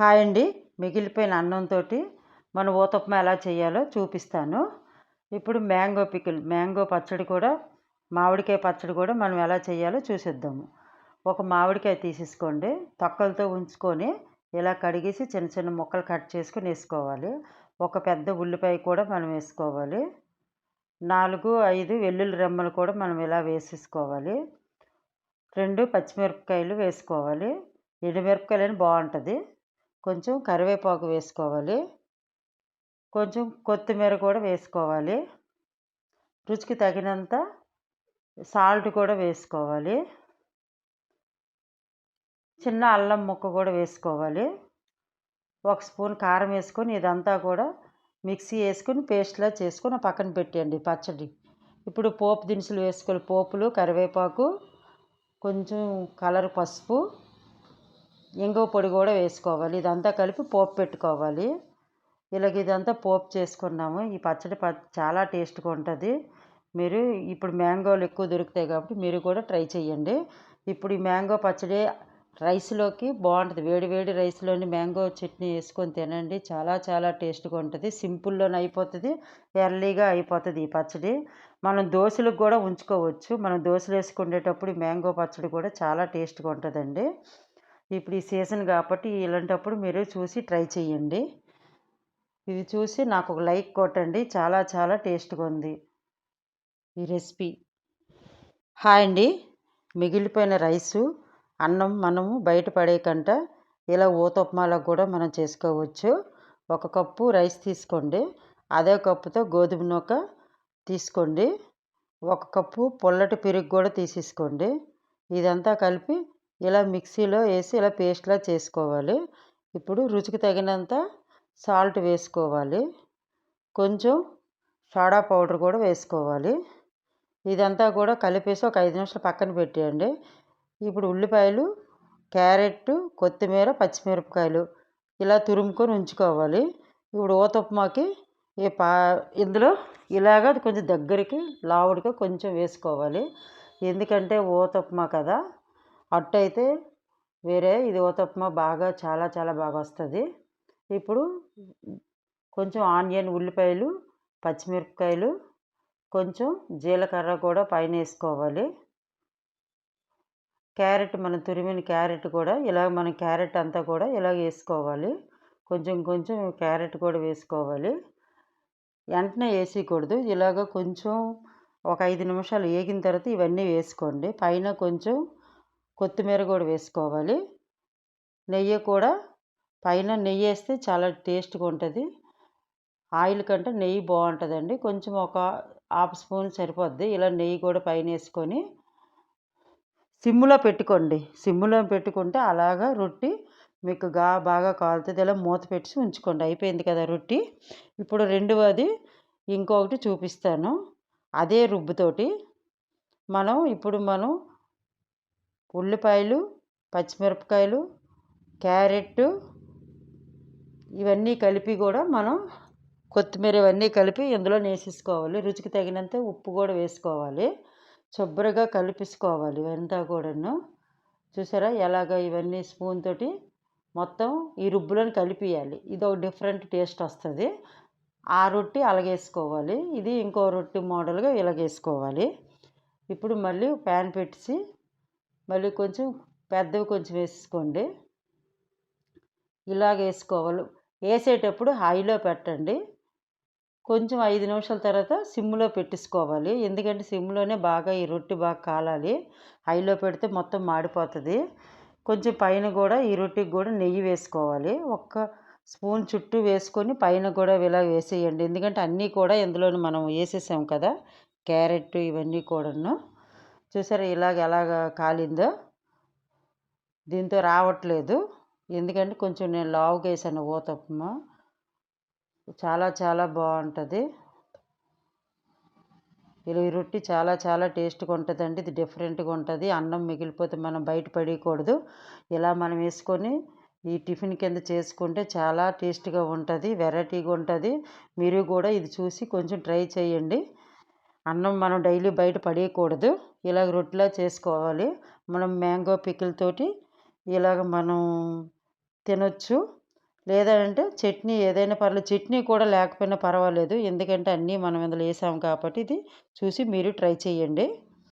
Hi అండి. మిగిలిపోయిన అన్నంతో మన ఊతప్పం ఎలా చేయాలో చూపిస్తాను. ఇప్పుడు మ్యాంగో పికిల్ మ్యాంగో పచ్చడి కూడా మామిడికాయ పచ్చడి కూడా మనం ఎలా చేయాలో చూసిద్దాము. ఒక మామిడికాయ తీసేసుకోండి. తొక్కలతో ఉంచుకొని ఇలా కడిగేసి చిన్న చిన్న ముక్కలు కట్ చేసుకొని వేసుకోవాలి. ఒక పెద్ద ఉల్లిపాయ కూడా మనం వేసుకోవాలి. నాలుగు ఐదు వెల్లుల్లి రెమ్మలు కూడా మనం ఇలా వేసేసుకోవాలి. రెండు పచ్చిమిరపకాయలు వేసుకోవాలి. ఎండుమిరపకాయలు బాగుంటుంది. కొంచెం కరివేపాకు వేసుకోవాలి. కొంచెం కొత్తిమీర కూడా వేసుకోవాలి. రుచికి తగినంత సాల్ట్ కూడా వేసుకోవాలి. చిన్న అల్లం ముక్క కూడా వేసుకోవాలి. ఒక స్పూన్ కారం వేసుకొని ఇదంతా కూడా మిక్సీ వేసుకొని పేస్ట్లా చేసుకొని పక్కన పెట్టండి పచ్చడి. ఇప్పుడు పోపు దినుసులు వేసుకోవాలి. పోపులు కరివేపాకు కొంచెం కలర్ పసుపు ఇంగువ పొడి కూడా వేసుకోవాలి. ఇదంతా కలిపి పోపు పెట్టుకోవాలి. ఇలాగ ఇదంతా పోపు చేసుకున్నాము. ఈ పచ్చడి ప చాలా టేస్ట్గా ఉంటుంది. మీరు ఇప్పుడు మ్యాంగోలు ఎక్కువ దొరుకుతాయి కాబట్టి మీరు కూడా ట్రై చేయండి ఇప్పుడు ఈ మ్యాంగో పచ్చడి రైస్లోకి బాగుంటుంది. వేడి వేడి రైస్లోని మ్యాంగో చట్నీ వేసుకొని తినండి. చాలా చాలా టేస్ట్గా ఉంటుంది. సింపుల్లోనే అయిపోతుంది. ఎర్లీగా అయిపోతుంది ఈ పచ్చడి. మనం దోశలకు కూడా ఉంచుకోవచ్చు. మనం దోశలు వేసుకునేటప్పుడు మ్యాంగో పచ్చడి కూడా చాలా టేస్ట్గా ఉంటుందండి. ఇప్పుడు ఈ సీజన్ కాబట్టి ఇలాంటప్పుడు మీరు చూసి ట్రై చేయండి ఇది చూసి నాకు ఒక లైక్ కొట్టండి. చాలా చాలా టేస్ట్గా ఉంది ఈ రెసిపీ. హాయ్ అండి. మిగిలిపోయిన రైసు అన్నం మనము బయట ఇలా ఇలా ఊతప్మాలో కూడా మనం చేసుకోవచ్చు. ఒక కప్పు రైస్ తీసుకోండి. అదే కప్పుతో గోధుమ నూక తీసుకోండి. ఒక కప్పు పొల్లటి పెరుగు కూడా తీసేసుకోండి. ఇదంతా కలిపి ఇలా మిక్సీలో వేసి ఇలా పేస్ట్లా చేసుకోవాలి. ఇప్పుడు రుచికి తగినంత సాల్ట్ వేసుకోవాలి. కొంచెం సోడా పౌడర్ కూడా వేసుకోవాలి. ఇదంతా కూడా కలిపేసి ఒక ఐదు నిమిషాలు పక్కన పెట్టేయండి. ఇప్పుడు ఉల్లిపాయలు క్యారెట్ కొత్తిమీర పచ్చిమిరపకాయలు ఇలా తురుముకొని ఉంచుకోవాలి. ఇప్పుడు ఊతప్మాకి ఈ పా ఇందులో ఇలాగ కొంచెం దగ్గరికి లావుడిగా కొంచెం వేసుకోవాలి. ఎందుకంటే ఊతప్మా కదా! అట్టు అయితే వేరే ఇది ఉతప్మా బాగా చాలా చాలా బాగా వస్తుంది. ఇప్పుడు కొంచెం ఆనియన్ ఉల్లిపాయలు పచ్చిమిరపకాయలు కొంచెం జీలకర్ర కూడా పైన వేసుకోవాలి. క్యారెట్ మనం తురిమిన క్యారెట్ కూడా ఇలా మనం క్యారెట్ అంతా కూడా ఇలా వేసుకోవాలి. కొంచెం కొంచెం క్యారెట్ కూడా వేసుకోవాలి. వెంటనే వేసేయకూడదు. ఇలాగ కొంచెం ఒక ఐదు నిమిషాలు వేగిన తర్వాత ఇవన్నీ వేసుకోండి. పైన కొంచెం కొత్తిమీర కూడా వేసుకోవాలి. నెయ్యి కూడా పైన నెయ్యి వేస్తే చాలా టేస్ట్గా ఉంటుంది. ఆయిల్ కంటే నెయ్యి బాగుంటుందండి. కొంచెం ఒక హాఫ్ స్పూన్ సరిపోద్ది. ఇలా నెయ్యి కూడా పైన వేసుకొని సిమ్లో పెట్టుకోండి. సిమ్లో పెట్టుకుంటే అలాగా రొట్టి మీకు గా బాగా కాలుతుంది. ఇలా మూత పెట్టి ఉంచుకోండి. అయిపోయింది కదా రొట్టి. ఇప్పుడు రెండవది ఇంకొకటి చూపిస్తాను. అదే రుబ్బుతోటి మనం ఇప్పుడు మనం ఉల్లిపాయలు పచ్చిమిరపకాయలు క్యారెట్ ఇవన్నీ కలిపి కూడా మనం కొత్తిమీర ఇవన్నీ కలిపి ఇందులో వేసేసుకోవాలి రుచికి తగినంత ఉప్పు కూడా వేసుకోవాలి. శుభ్రంగా కలిపేసుకోవాలి ఇవంతా కూడాను. చూసారా? ఎలాగ ఇవన్నీ స్పూన్ తోటి మొత్తం ఈ రుబ్బులను కలిపియాలి. ఇది ఒక డిఫరెంట్ టేస్ట్ వస్తుంది. ఆ రొట్టి అలాగేసుకోవాలి. ఇది ఇంకో రొట్టి మోడల్గా ఇలాగేసుకోవాలి. ఇప్పుడు మళ్ళీ ప్యాన్ పెట్టి మళ్ళీ కొంచెం పెద్దవి కొంచెం వేసుకోండి. ఇలాగ వేసుకోవాలి. వేసేటప్పుడు హైలో పెట్టండి. కొంచెం ఐదు నిమిషాల తర్వాత సిమ్లో పెట్టేసుకోవాలి. ఎందుకంటే సిమ్లోనే బాగా ఈ రొట్టె బాగా కాలాలి. హైలో పెడితే మొత్తం మాడిపోతుంది. కొంచెం పైన కూడా ఈ రొట్టెకి కూడా నెయ్యి వేసుకోవాలి. ఒక్క స్పూన్ చుట్టూ వేసుకొని పైన కూడా ఇలా వేసేయండి. ఎందుకంటే అన్నీ కూడా ఇందులో మనం వేసేసాం కదా క్యారెట్ ఇవన్నీ కూడాను. చూసారా ఇలాగ ఎలాగ కాలిందో? దీంతో రావట్లేదు. ఎందుకంటే కొంచెం నేను లావుగా వేసాను ఊతప్పము చాలా చాలా బాగుంటుంది ఇలా ఈ రొట్టి చాలా చాలా టేస్ట్గా ఉంటుందండి. ఇది డిఫరెంట్గా ఉంటుంది. అన్నం మిగిలిపోతే మనం బయట పడేయకూడదు. ఇలా మనం వేసుకొని ఈ టిఫిన్ కింద చేసుకుంటే చాలా టేస్ట్గా ఉంటుంది. వెరైటీగా ఉంటుంది. మీరు కూడా ఇది చూసి కొంచెం ట్రై చేయండి. అన్నం మనం డైలీ బయట పడేయకూడదు. ఇలాగ రొట్టెలా చేసుకోవాలి. మనం మ్యాంగో పికిల్ తోటి ఇలాగ మనం తినొచ్చు. లేదంటే చట్నీ ఏదైనా పర్లేదు. చట్నీ కూడా లేకపోయినా పర్వాలేదు. ఎందుకంటే అన్నీ మనం ఇందులో వేసాము కాబట్టి ఇది చూసి మీరు ట్రై చేయండి.